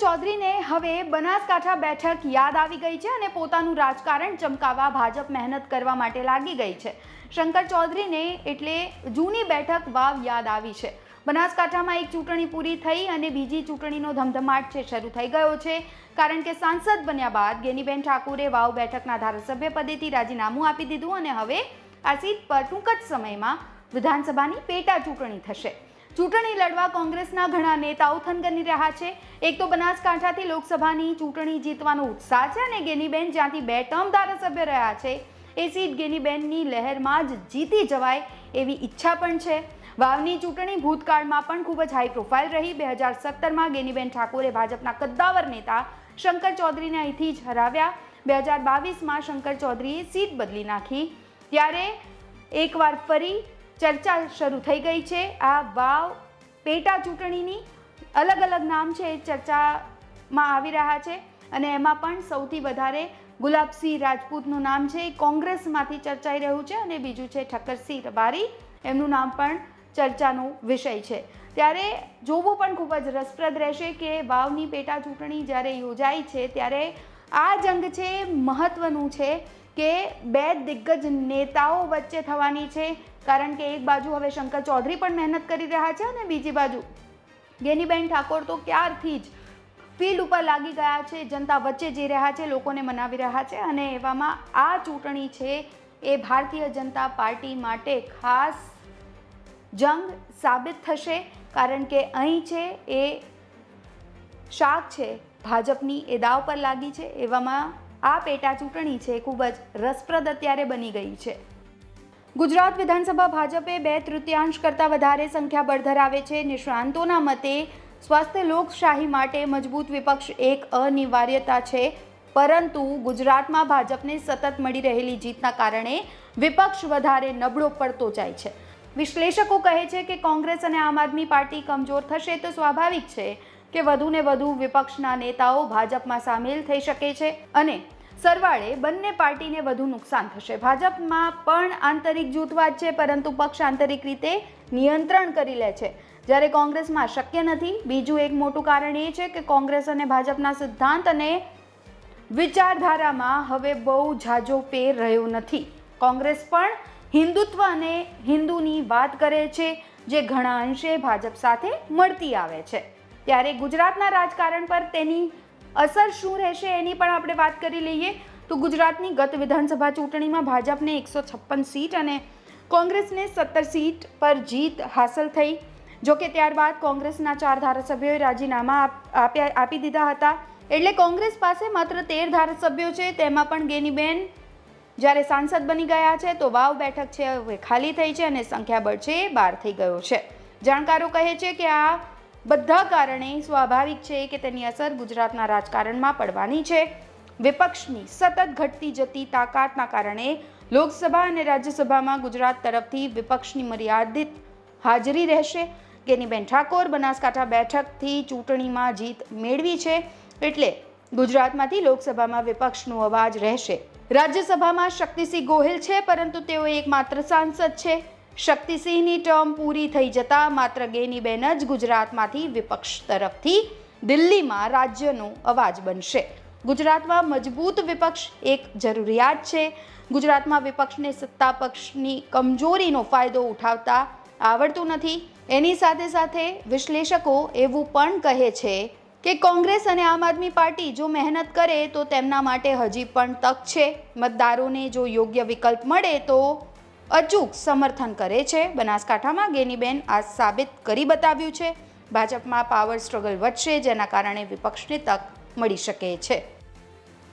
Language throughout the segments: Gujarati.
ચૌધરીને હવે બનાસકાંઠા બેઠક યાદ આવી ગઈ છે અને પોતાનું રાજકારણ ચમકાવવા ભાજપ મહેનત કરવા માટે લાગી ગઈ છે. શંકર ચૌધરીને એટલે જૂની બેઠક વાવ યાદ આવી છે. બનાસકાંઠામાં એક ચૂંટણી પૂરી થઈ અને બીજી ચૂંટણીનો ધમધમાટ છે, શરૂ થઈ ગયો છે. કારણ કે સાંસદ બન્યા બાદ ગેનીબેન ઠાકુરે વાવ બેઠકના ધારાસભ્ય પદેથી રાજીનામું આપી દીધું અને હવે આ સીટ પર ટૂંક જ સમયમાં વિધાનસભાની પેટા ચૂંટણી થશે. ચૂંટણી લડવા કોંગ્રેસના ઘણા નેતાઓ થનગની રહ્યા છે. એક તો બનાસકાંઠાથી લોકસભાની ચૂંટણી જીતવાનો ઉત્સાહ છે અને ગેનીબેન જ્યાંથી બે ટર્મ ધારાસભ્ય રહ્યા છે. એ સીટ ગેનીબેનની લહેરમાં જ જીતી જવાય એવી ઈચ્છા પણ છે. વાવની ચૂંટણી ભૂતકાળમાં પણ ખૂબ જ હાઈ પ્રોફાઇલ રહી. બે હજાર સત્તરમાં ગેનીબેન ઠાકોરે ભાજપના કદ્દાવર નેતા શંકર ચૌધરીને અહીંથી જ હરાવ્યા. બે હજાર બાવીસમાં શંકર ચૌધરીએ સીટ બદલી નાખી. ત્યારે એકવાર ફરી ચર્ચા શરૂ થઈ ગઈ છે. આ વાવ પેટા ચૂંટણીની અલગ અલગ નામ છે એ ચર્ચામાં આવી રહ્યા છે અને એમાં પણ સૌથી વધારે ગુલાબસિંહ રાજપૂતનું નામ છે. એ કોંગ્રેસમાંથી ચર્ચાઈ રહ્યું છે અને બીજું છે ઠક્કરસિંહ રબારી. એમનું નામ પણ ચર્ચાનો વિષય છે. ત્યારે જોવું પણ ખૂબ જ રસપ્રદ રહેશે કે વાવની પેટા ચૂંટણી જ્યારે યોજાઈ છે ત્યારે આ જંગ છે મહત્ત્વનું છે. કે બે દિગ્ગજ નેતાઓ વચ્ચે થવાની છે, કારણ કે એક બાજુ હવે શંકર ચૌધરી પણ મહેનત કરી રહ્યા છે અને બીજી બાજુ ગેનીબેન ઠાકોર તો ક્યારથી જ ફિલ્ડ ઉપર લાગી ગયા છે, જનતા વચ્ચે જઈ રહ્યા છે, લોકોને મનાવી રહ્યા છે અને એવામાં આ ચૂંટણી છે એ ભારતીય જનતા પાર્ટી માટે ખાસ જંગ સાબિત થશે, કારણ કે અહીં છે એ શાક છે, ભાજપની એ દાવ પર લાગી છે, એવામાં આ પેટા ચૂંટણી છે, ખૂબ જ રસપ્રદ અત્યારે બની ગઈ છે. ગુજરાત વિધાનસભા ભાજપે બે તૃતીયાંશ કરતાં વધારે સંખ્યાબળ ધરાવે છે. નિષ્ણાંતોના મતે સ્વસ્થ લોકશાહી માટે મજબૂત વિપક્ષ એક અનિવાર્યતા છે. પરંતુ ગુજરાતમાં ભાજપને સતત મળી રહેલી જીતના કારણે વિપક્ષ વધારે નબળો પડતો જાય છે. વિશ્લેષકો કહે છે કે કોંગ્રેસ અને આમ આદમી પાર્ટી કમજોર થશે તો સ્વાભાવિક છે કે વધુને વધુ વિપક્ષના નેતાઓ ભાજપમાં સામેલ થઈ શકે છે અને સરવાળે બંને પાર્ટીને વધુ નુકસાન થશે. ભાજપમાં પણ આંતરિક જૂથવાદ છે, પરંતુ પક્ષ આંતરિક રીતે નિયંત્રણ કરી લે છે. જ્યારે કોંગ્રેસમાં શક્ય નથી, બીજું એક મોટું કારણ એ છે કે કોંગ્રેસ અને ભાજપના સિદ્ધાંત અને વિચારધારામાં હવે બહુ ઝાઝો ફેર રહ્યો નથી. કોંગ્રેસ પણ હિન્દુત્વ અને હિન્દુની વાત કરે છે, જે ઘણા અંશે ભાજપ સાથે મળતી આવે છે. ત્યારે ગુજરાતના રાજકારણ પર તેની અસર શું રહેશે એની પણ આપણે વાત કરી લઈએ. તો ગુજરાતની ગત વિધાનસભા ચૂંટણીમાં ભાજપને એકસો છપ્પન સીટ અને કોંગ્રેસને સત્તર સીટ પર જીત હાંસલ થઈ. જોકે ત્યારબાદ કોંગ્રેસના ચાર ધારાસભ્યોએ રાજીનામા આપ્યા, આપી દીધા હતા. એટલે કોંગ્રેસ પાસે માત્ર તેર ધારાસભ્યો છે, તેમાં પણ ગેનીબેન જ્યારે સાંસદ બની ગયા છે, તો વાવ બેઠક છે, હવે ખાલી થઈ છે અને સંખ્યાબળ છે એ બહાર થઈ ગયો છે. જાણકારો કહે છે કે આ બધા કારણે સ્વાભાવિક છે કે તેની અસર ગુજરાતના રાજકારણમાં પડવાની છે. વિપક્ષની સતત ઘટતી જતી તાકાતના કારણે લોકસભા અને રાજ્યસભામાં ગુજરાત તરફથી વિપક્ષની મર્યાદિત હાજરી રહેશે. ગેનીબેન ઠાકોર બનાસકાંઠા બેઠકથી ચૂંટણીમાં જીત મેળવી છે એટલે ગુજરાતમાંથી લોકસભામાં વિપક્ષનો અવાજ રહેશે. રાજ્યસભામાં શક્તિસિંહ ગોહિલ છે, પરંતુ તેઓ એકમાત્ર સાંસદ છે. શક્તિસિંહની ટર્મ પૂરી થઈ જતા માત્ર ગેનીબેન જ ગુજરાતમાંથી વિપક્ષ તરફથી દિલ્હીમાં રાજ્યનો અવાજ બનશે. ગુજરાતમાં મજબૂત વિપક્ષ એક જરૂરિયાત છે. ગુજરાતમાં વિપક્ષને સત્તા પક્ષની કમજોરીનો ફાયદો ઉઠાવતા આવડતું નથી. એની સાથે સાથે વિશ્લેષકો એવું પણ કહે છે કે કોંગ્રેસ અને આમ આદમી પાર્ટી જો મહેનત કરે તો તેમના માટે હજી પણ તક છે. મતદારોને જો યોગ્ય વિકલ્પ મળે તો અચૂક સમર્થન કરે છે. બનાસકાંઠામાં ગેનીબેન આ સાબિત કરી બતાવ્યું છે. ભાજપમાં પાવર સ્ટ્રગલ વધશે, જેના કારણે વિપક્ષને તક મળી શકે છે.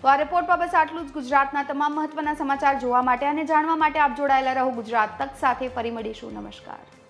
તો આ રિપોર્ટમાં બસ આટલું જ. ગુજરાતના તમામ મહત્વના સમાચાર જોવા માટે અને જાણવા માટે આપ જોડાયેલા રહો ગુજરાત તક સાથે. ફરી મળીશું. નમસ્કાર.